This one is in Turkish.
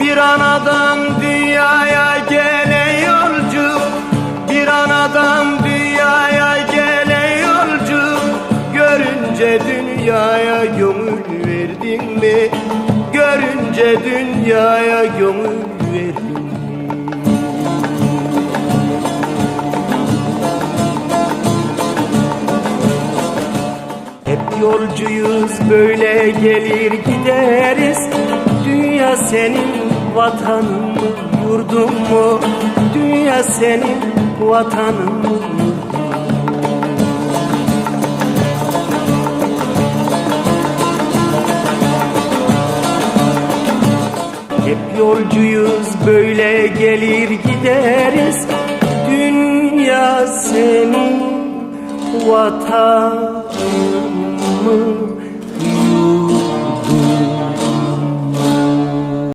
Bir anadan dünyaya gelen yolcu Bir anadan dünyaya gelen yolcu Görünce dünyaya gönül verdin mi? Görünce dünyaya gönül verdin? Hep yolcuyuz böyle gelir gideriz Dünya senin vatanın mı yurdun mu Dünya senin vatanın mı? Hep yolcuyuz böyle gelir gideriz Dünya senin vatanın mı